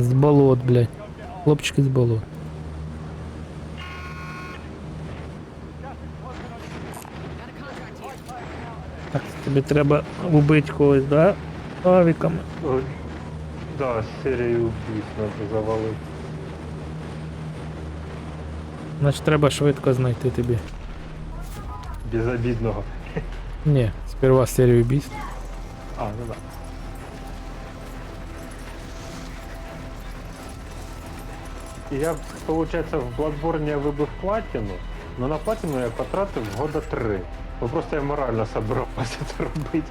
З болот, блядь. Хлопчики з болот. Так, тобі треба убити когось, да? Авіками. Ой, Да, серію убийств надо завалити. Значить треба швидко знайти тобі. Безобідного. Ні, сперва серію убийств. А, ну да. Я, получается, в Bloodborne я выбив платину, но на платину я потратив года три. Ну просто я морально собрався це робити.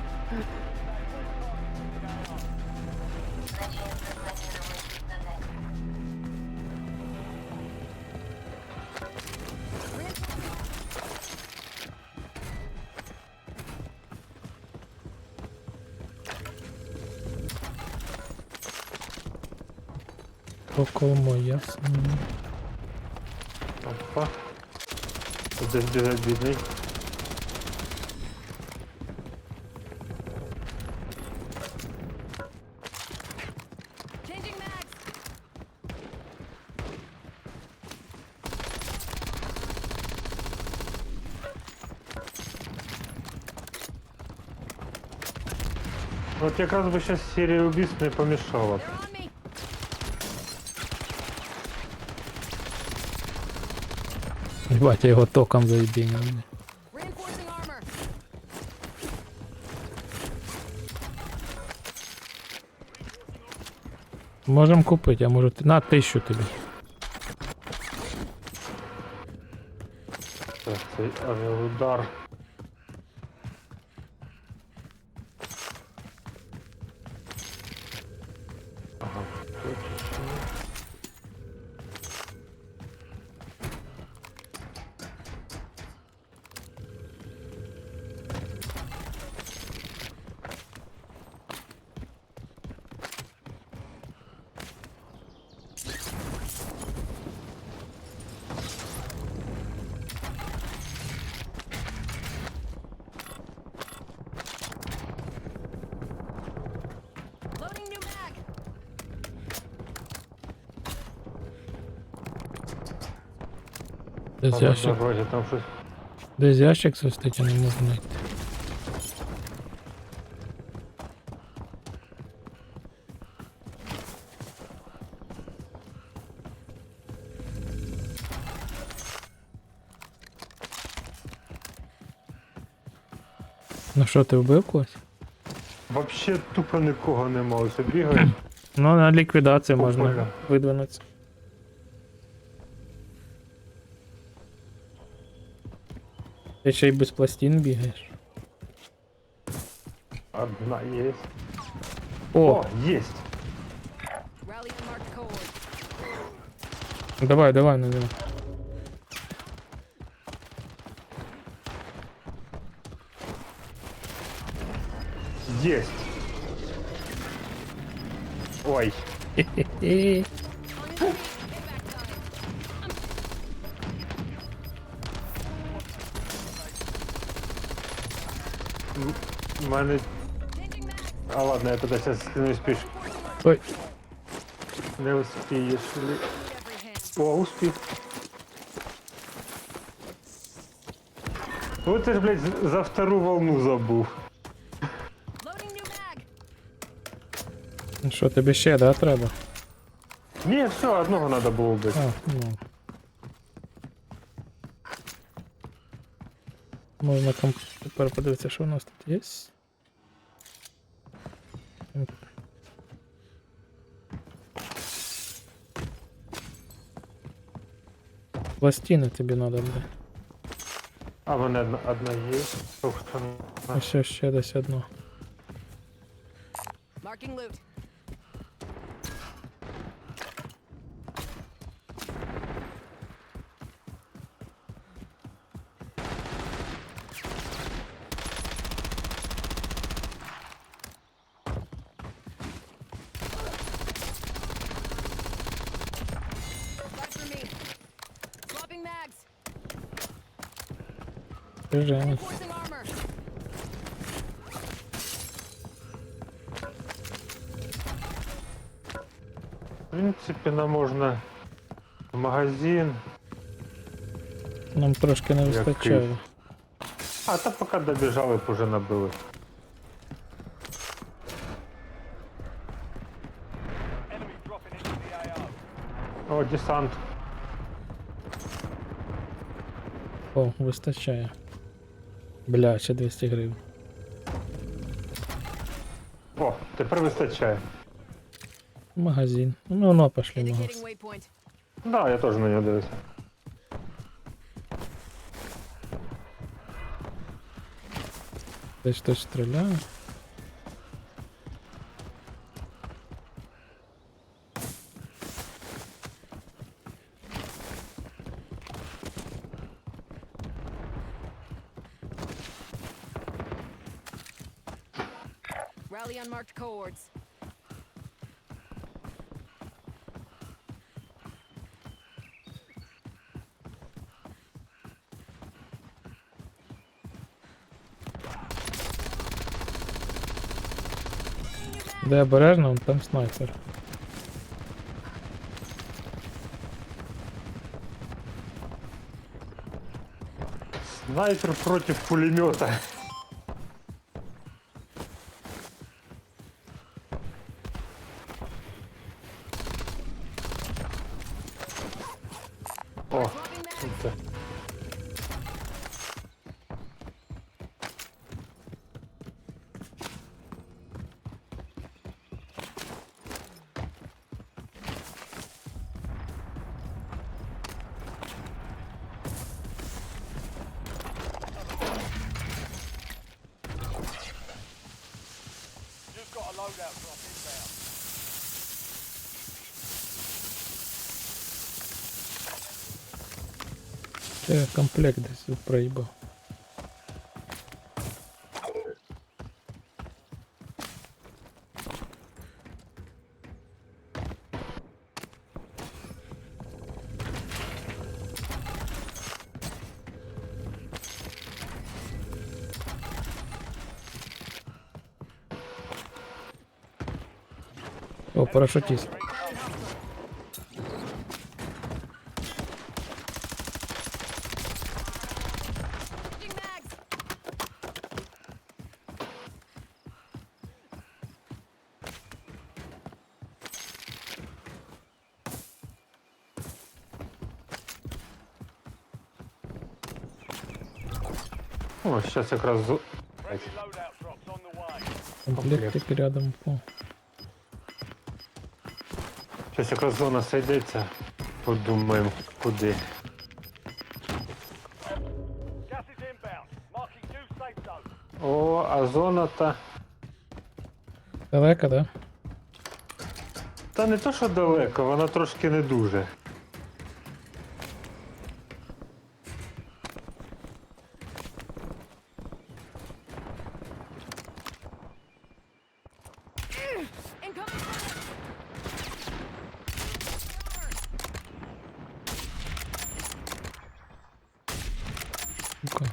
Около ясно. Опа. Тут десь біжить бідний. Changing mags. От якраз би зараз серія убийств не помішала. Ебать, я його током armor. Можем купить, а може на тисячу тобі. Так, цей авіаудар. Десь Там на ящик, дорозі, там щось. десь ящик свистить, я не можу знайти. Ну що, ти вбив когось? Вообще тупо нікого нема, ось бігаєш. Ну, на ліквідацію можна Прикольно. видвинутися. Ти ще й без пластин бігаєш. Одна є. О, О, єсть! Rally unmarked cohort. давай, давай, давай. Єсть! Ой, в мене. Changing mags. А ладно, я туди зараз не успіш. Ой, Не успієш. ли- Every hand. О, успів. Ну ти ж, блядь, з- за втору волну забув. Loading new mag. ну що, тобі ще, да, треба? Ні, все, одного треба було вбити. А, ну. Можна комп... тепер подивитися, що у нас тут є. Пластини тебе надо, бля. А вон одна, одна есть. Ух, там. Еще, еще ще десь одно. Marking loot. Біжимо. Reinforcing armor. принципі, нам можна в магазин. Нам трошки не Який? вистачає. А, та поки добіжали, б уже набили. Enemies dropping into the AO. О, десант. О, вистачає. Бля, ще 200 гривень. О, тепер вистачає. Магазин. Ну, ну, пошли в магазин. Да, я теж на нього дивився. Десь хтось стріляє. Rally unmarked cohorts. Де обережно, там снайпер. Снайпер против пулемета. О, Це комплект десь проїбав. О, парашутист. Якраз зо- Friendly loadout drops on the way. Комплектик рядом по. Щось якраз зона сойдеться. Подумаємо, куди. О, а зона та. Далеко, да? Та не то, що далеко, вона трошки не дуже. Incoming fire. Сука.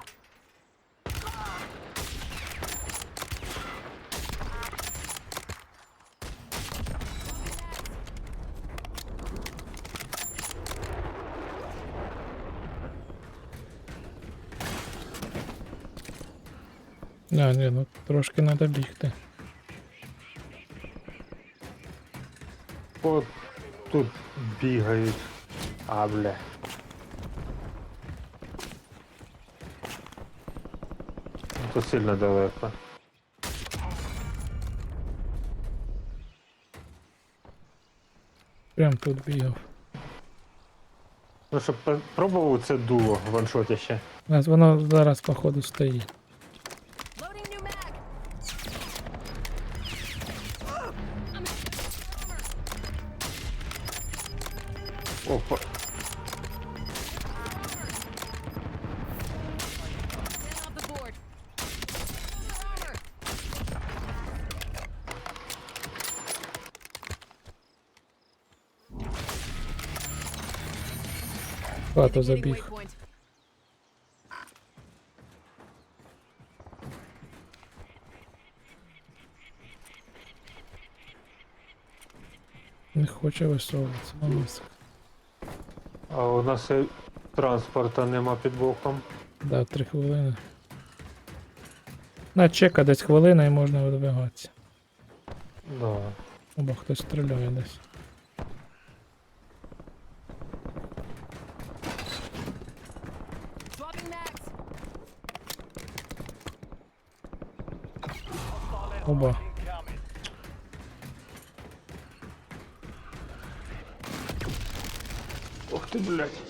А, ні, ну трошки треба бігти. От тут бігають. А, бля. То сильно далеко. Прям тут бігав. Ну, щоб пробував це дуло ваншоті ще. Воно зараз, походу, стоїть. Хату забіг. waypoint. хоче висовуватися на нас. А у нас і транспорта нема під боком. Да, три хвилини. На чека десь хвилина і можна видвигатися. Да. Або хтось стріляє десь. Оба. Ух ты, блядь.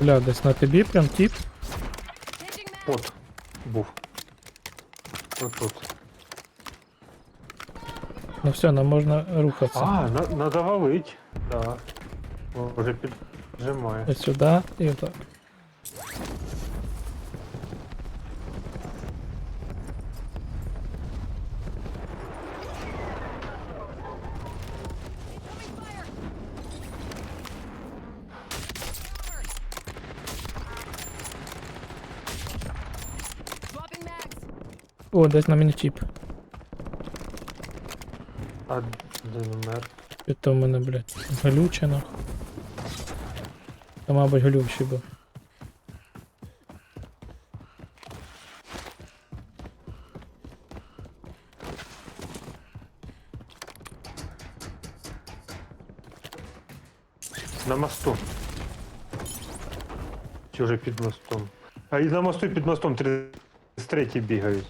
Бля, десь на тобі прям тіп. От. Був. От тут. Ну все, нам можна рухатися. А, на, надо валить. Да. Уже піджимає. Ось сюди і отак. О, десь на мені тіп. А де номер? То в мене, блядь, глюче нахуй. Та, мабуть, глючий був. На мосту. Чи вже під мостом? А і на мосту і під мостом 33 бігають.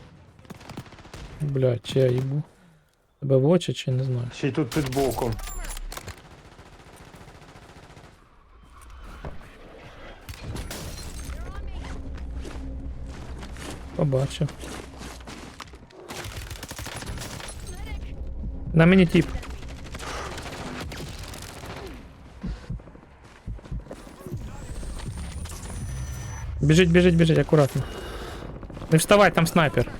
Блядь, чи я їбу. Тебе в очі чи не знаю. Ще й тут під боком. Побачив. На мені тіп. Біжить, біжить, біжить, акуратно. Не вставай, там снайпер.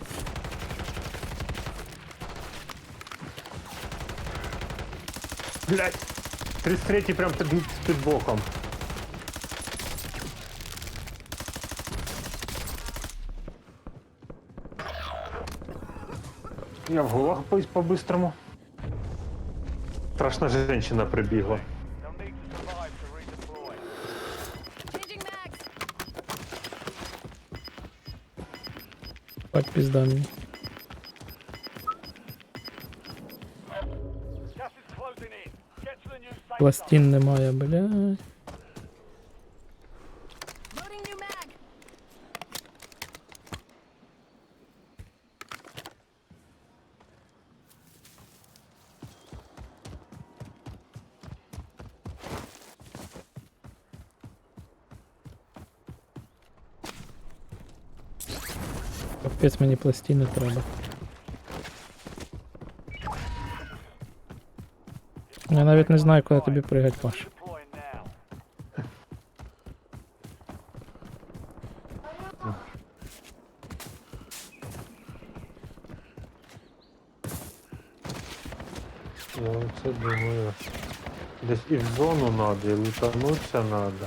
33 прям під, під боком. Я в головах по- по-быстрому. Страшна женщина прибігла. They'll need to Пластин немає, блядь. Капець мені пластини треба. Я навіть не знаю, куди тобі пригать, Паш. Я оце думаю. Десь і в зону надо, і лутануться надо.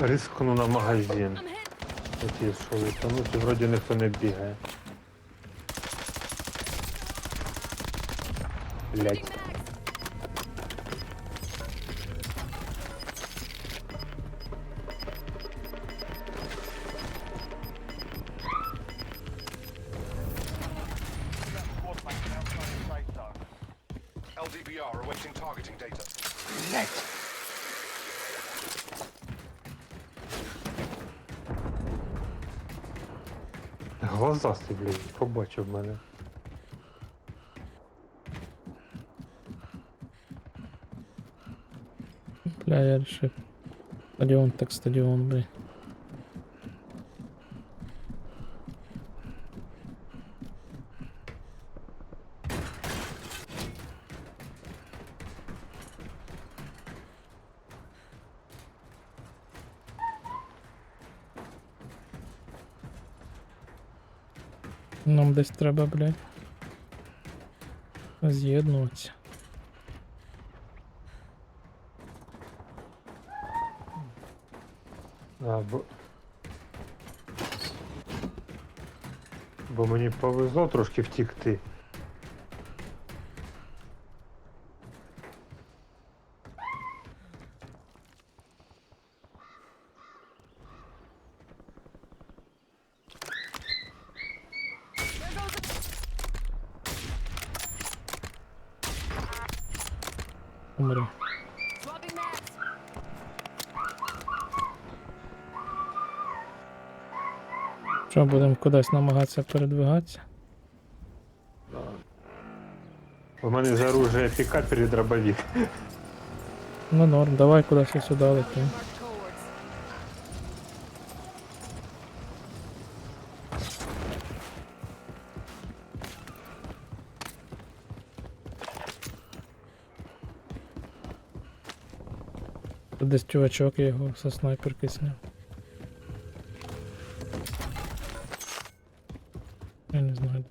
Рискну на магазин. Такі, що лутануть, вроді ніхто не бігає. Zone. LDBR awaiting targeting data. Глазастий, блядь, побачив мене. Бля, я решив. Стадіон так стадіон, бля. Нам десь треба, блядь, з'єднуватися. А, бо... бо мені повезло трошки втікти. Умри. Що, будемо кудись намагатися передвигатися? У мене за оружие пікапер і дробовик. Ну норм, давай кудись сюди летим. Десь чувачок я його со снайперки сняв. Я не знаю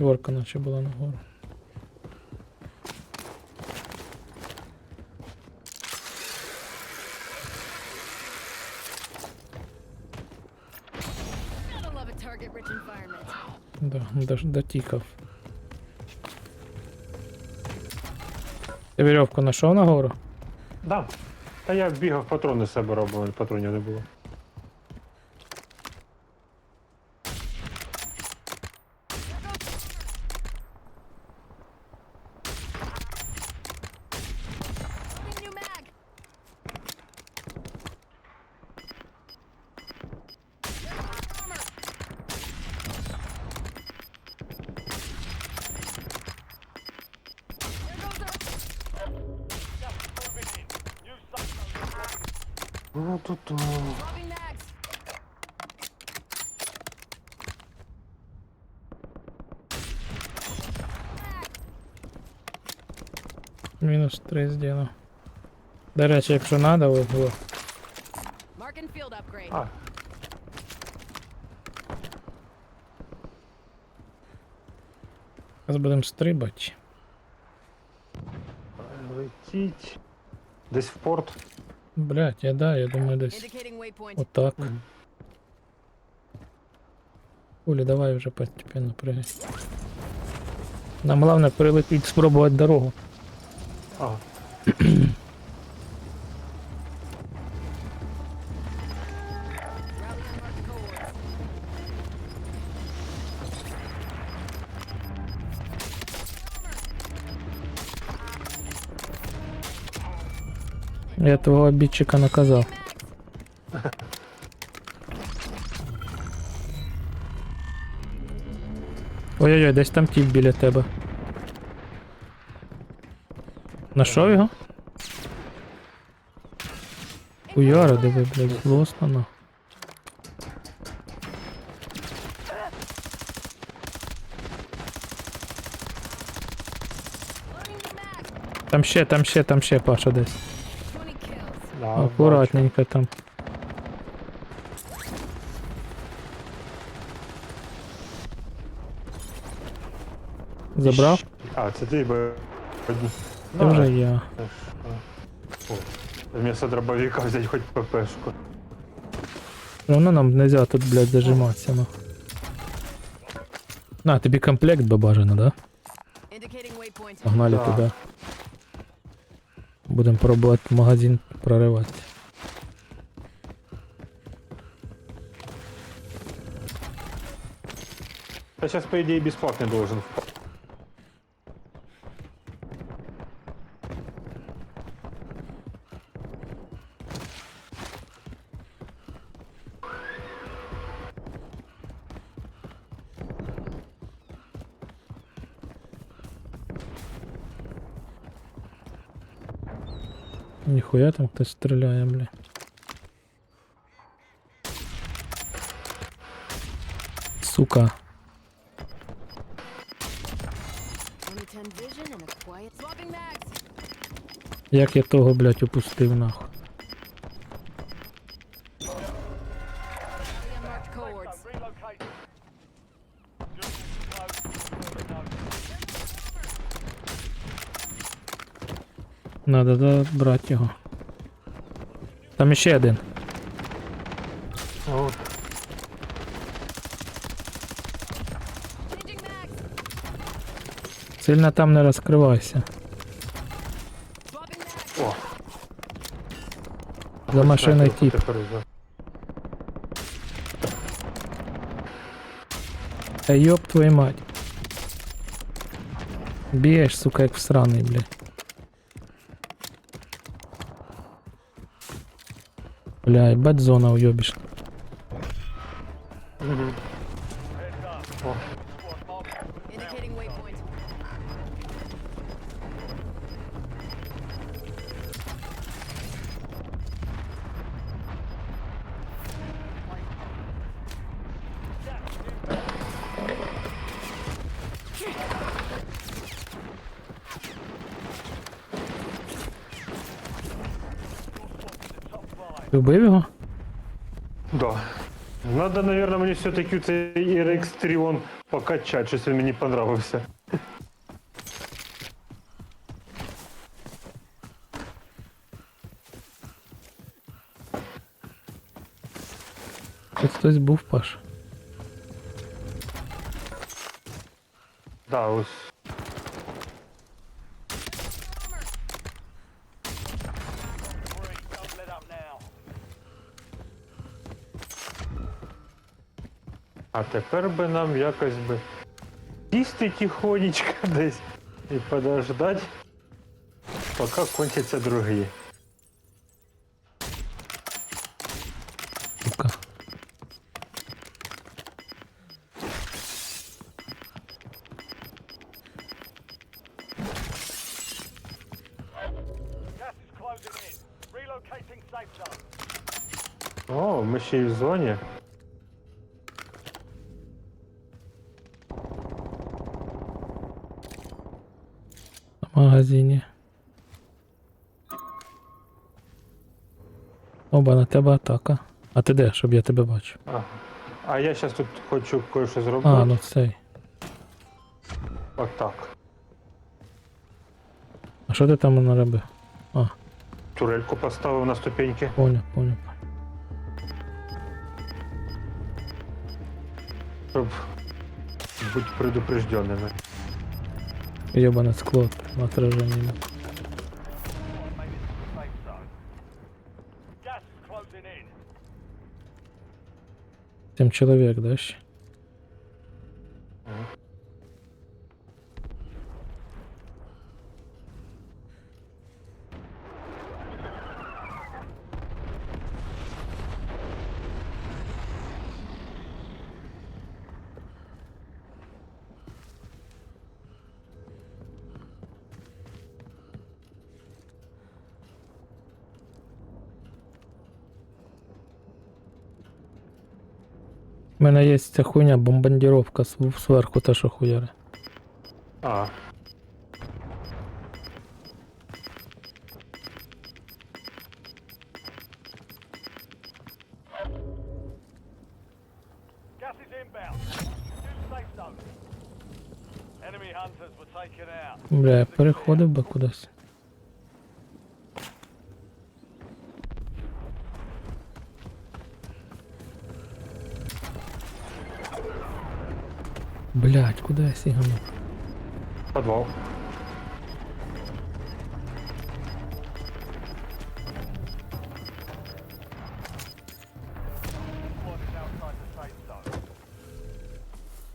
де. Наче була нагору. Да, дож- дотікав. Ти вірьовку знайшов нагору? Да. Та я бігав патрони себе бо патронів не було. Ну тут. swapping. Мінус 3 здійно. До речі, якщо треба. Marking field upgrade. А. Зараз будемо стрибати. Летіть. Десь в порт. Блять, я да, я думаю десь Вот так. отак. Оля, давай вже постепенно прыгай. Нам головне прилетіть, спробувати дорогу. Ага. Я твого обідчика наказав. Ой-ой-ой, десь там тіп біля тебе. Нашов його? Уяра, диви, блядь. Loading. Там ще, там ще, там ще, Паша десь. 20 kills. Да, Акуратненько там. Забрав? А, це ти одні- Це вже я. О, Вместо дробовика взять хоть ППшку. Воно нам нельзя тут, блядь, зажиматися, ну. На, тобі комплект би бажано, да? Погнали Да. туди. Будемо пробувати магазин проривати. Я сейчас, по идее, бесплатный должен. Ніхуя там хтось стріляє, бля. Сука. Only 10 vision and a quiet. Swapping mags. Як я того, блядь, упустив нахуй. Надо забрати його. Там іще один. О, Сильно там не розкривайся. О. За машиною тип. Та йоп твою мать. Б'єш, сука, як всраний, блядь. Бля, бать зона уйобішна. Ти вбив його? Да. Надо, наверное, мені все-таки цей RX Trion покачати, щось він мені понравився. Тут хтось був Паш. Да, ось. А тепер би нам якось би сісти тихонечко десь і подождать, поки кончаться другі. О, ми ще й в зоні. В магазині. Оба, на тебе атака. А ти де, щоб я тебе бачив? А, а я зараз тут хочу кое-що зробити. А, ну цей. Отак. А що ти там наробив? А, Турельку поставив на ступеньки. поняв, поняв. щоб бути предупрежденными. Ебаный склад на отражении. Человек, да, еще? мене є ця хуйня бомбардировка сверху та що хуяри. А. Бля, я переходив би кудись. Блять, куди я сіганув? подвал.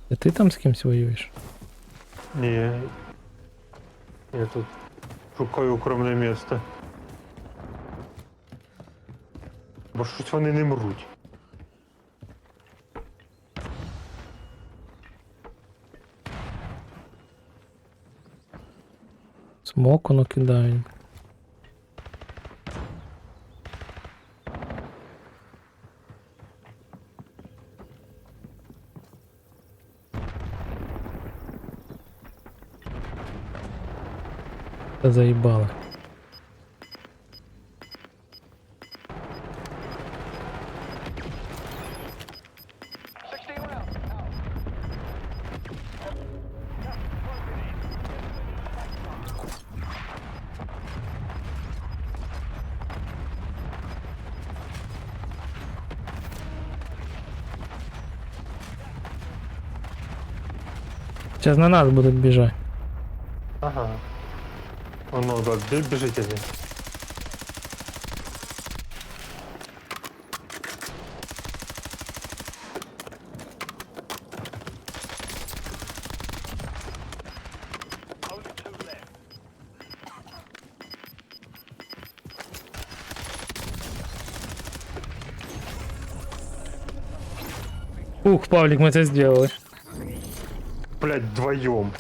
Це ти там з кимсь воюєш? Ні. Я тут шукаю укромне місце. Бо щось вони не мруть. Смоку накидаю. Та заїбали. Зараз на нас будуть біжати. Ага. Воно, да, бі- біжить один. Only two left. Ух, Павлік, ми це зробили. Блять, вдвоем.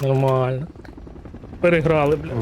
Нормально. Переграли, бля.